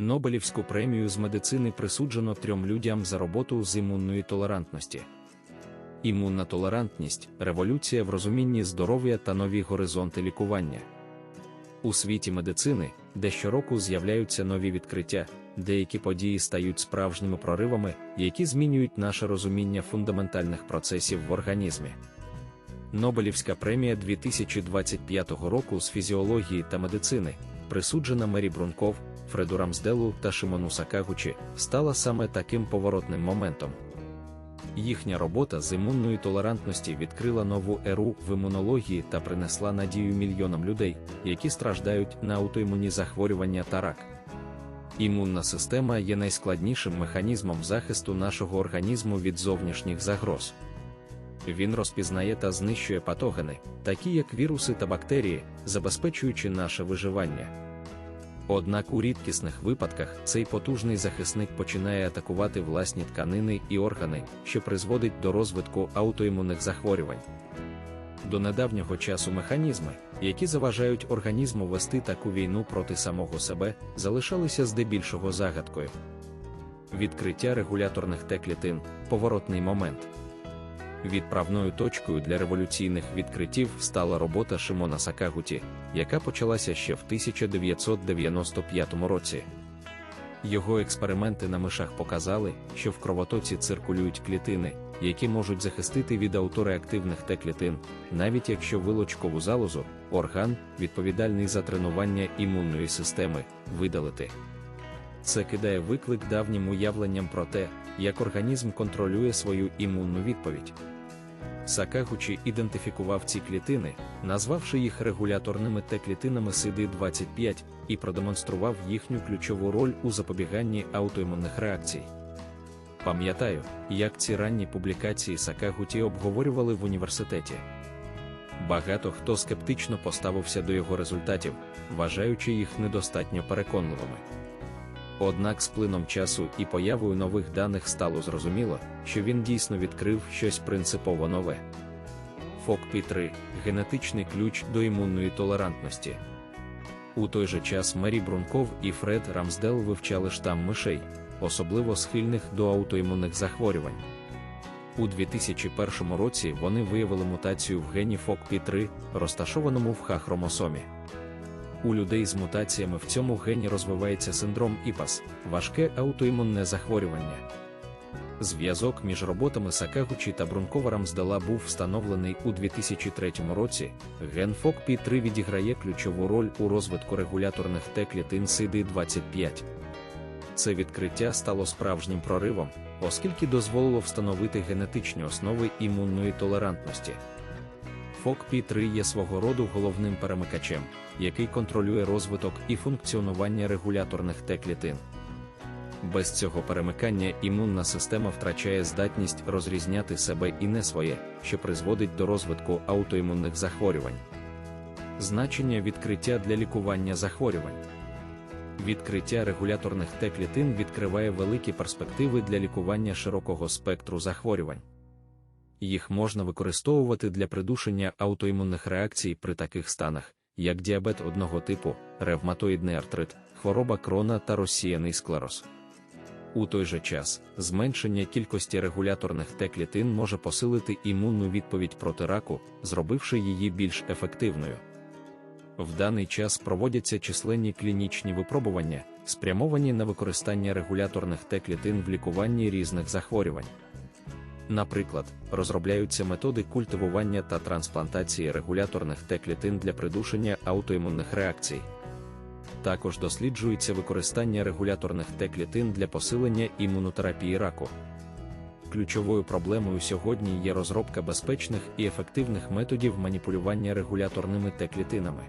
Нобелівську премію з медицини присуджено трьом людям за роботу з імунної толерантності. Імунна толерантність революція в розумінні здоров'я та нові горизонти лікування. У світі медицини, де щороку з'являються нові відкриття, деякі події стають справжніми проривами, які змінюють наше розуміння фундаментальних процесів в організмі. Нобелівська премія 2025 року з фізіології та медицини, присуджена Мері Брунков, Фреду Рамсделу та Шимону Сакагучі, стала саме таким поворотним моментом. Їхня робота з імунної толерантності відкрила нову еру в імунології та принесла надію мільйонам людей, які страждають на аутоімунні захворювання та рак. Імунна система є найскладнішим механізмом захисту нашого організму від зовнішніх загроз. Він розпізнає та знищує патогени, такі як віруси та бактерії, забезпечуючи наше виживання. Однак у рідкісних випадках цей потужний захисник починає атакувати власні тканини і органи, що призводить до розвитку аутоімунних захворювань. До недавнього часу механізми, які заважають організму вести таку війну проти самого себе, залишалися здебільшого загадкою. Відкриття регуляторних Т-клітин – поворотний момент. Відправною точкою для революційних відкриттів стала робота Шимона Сакагуті, яка почалася ще в 1995 році. Його експерименти на мишах показали, що в кровотоці циркулюють клітини, які можуть захистити від аутореактивних Т-клітин, навіть якщо вилочкову залозу, орган, відповідальний за тренування імунної системи, видалити. Це кидає виклик давнім уявленням про те, як організм контролює свою імунну відповідь. Сакагучі ідентифікував ці клітини, назвавши їх регуляторними Т-клітинами CD25 і продемонстрував їхню ключову роль у запобіганні аутоімунних реакцій. Пам'ятаю, як ці ранні публікації Сакагуті обговорювали в університеті. Багато хто скептично поставився до його результатів, вважаючи їх недостатньо переконливими. Однак з плином часу і появою нових даних стало зрозуміло, що він дійсно відкрив щось принципово нове. FOCP3 генетичний ключ до імунної толерантності. У той же час Мері Брунков і Фред Рамсдел вивчали штам мишей, особливо схильних до аутоімунних захворювань. У 2001 році вони виявили мутацію в гені FOCP3, розташованому в Х-хромосомі. У людей з мутаціями в цьому гені розвивається синдром ІПАС, важке аутоімунне захворювання. Зв'язок між роботами Сакагучі та Брунковарам здала був встановлений у 2003 році. Ген FOCP3 відіграє ключову роль у розвитку регуляторних Т-клітин CD25. Це відкриття стало справжнім проривом, оскільки дозволило встановити генетичні основи імунної толерантності. FOCP3 є свого роду головним перемикачем, який контролює розвиток і функціонування регуляторних Т-клітин. Без цього перемикання імунна система втрачає здатність розрізняти себе і не своє, що призводить до розвитку аутоімунних захворювань. Значення відкриття для лікування захворювань. Відкриття регуляторних Т-клітин відкриває великі перспективи для лікування широкого спектру захворювань. Їх можна використовувати для придушення аутоімунних реакцій при таких станах, як діабет одного типу, ревматоїдний артрит, хвороба крона та розсіяний склероз. У той же час, зменшення кількості регуляторних Т-клітин може посилити імунну відповідь проти раку, зробивши її більш ефективною. В даний час проводяться численні клінічні випробування, спрямовані на використання регуляторних Т-клітин в лікуванні різних захворювань. Наприклад, розробляються методи культивування та трансплантації регуляторних Т-клітин для придушення аутоімунних реакцій. Також досліджується використання регуляторних Т-клітин для посилення імунотерапії раку. Ключовою проблемою сьогодні є розробка безпечних і ефективних методів маніпулювання регуляторними Т-клітинами.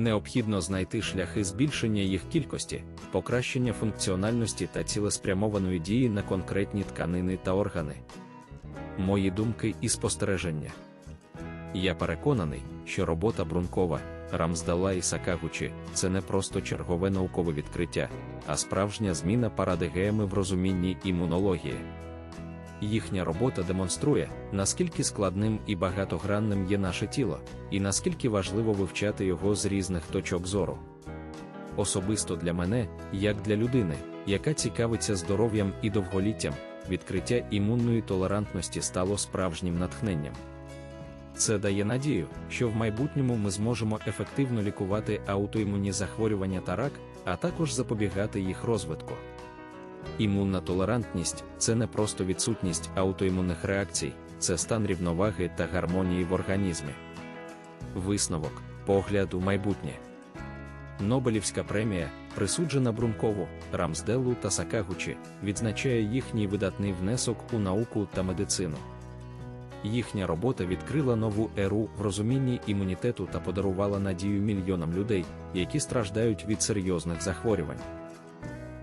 Необхідно знайти шляхи збільшення їх кількості, покращення функціональності та цілеспрямованої дії на конкретні тканини та органи. Мої думки і спостереження. Я переконаний, що робота Брункова, Рамсдала і Сакагучі це не просто чергове наукове відкриття, а справжня зміна парадигеми в розумінні імунології. Їхня робота демонструє, наскільки складним і багатогранним є наше тіло, і наскільки важливо вивчати його з різних точок зору. Особисто для мене, як для людини, яка цікавиться здоров'ям і довголіттям, відкриття імунної толерантності стало справжнім натхненням. Це дає надію, що в майбутньому ми зможемо ефективно лікувати аутоімунні захворювання та рак, а також запобігати їх розвитку. Імунна толерантність це не просто відсутність аутоімунних реакцій, це стан рівноваги та гармонії в організмі. Висновок, погляд у майбутнє. Нобелівська премія, присуджена Брункову, Рамсделу та Сакагучі, відзначає їхній видатний внесок у науку та медицину. Їхня робота відкрила нову еру в розумінні імунітету та подарувала надію мільйонам людей, які страждають від серйозних захворювань.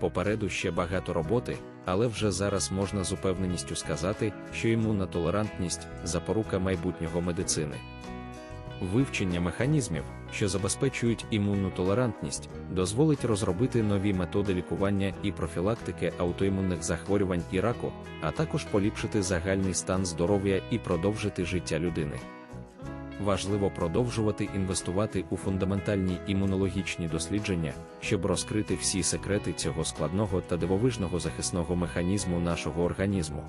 Попереду ще багато роботи, але вже зараз можна з упевненістю сказати, що імунна толерантність запорука майбутнього медицини. Вивчення механізмів, що забезпечують імунну толерантність, дозволить розробити нові методи лікування і профілактики аутоімунних захворювань і раку, а також поліпшити загальний стан здоров'я і продовжити життя людини. Важливо продовжувати інвестувати у фундаментальні імунологічні дослідження, щоб розкрити всі секрети цього складного та дивовижного захисного механізму нашого організму.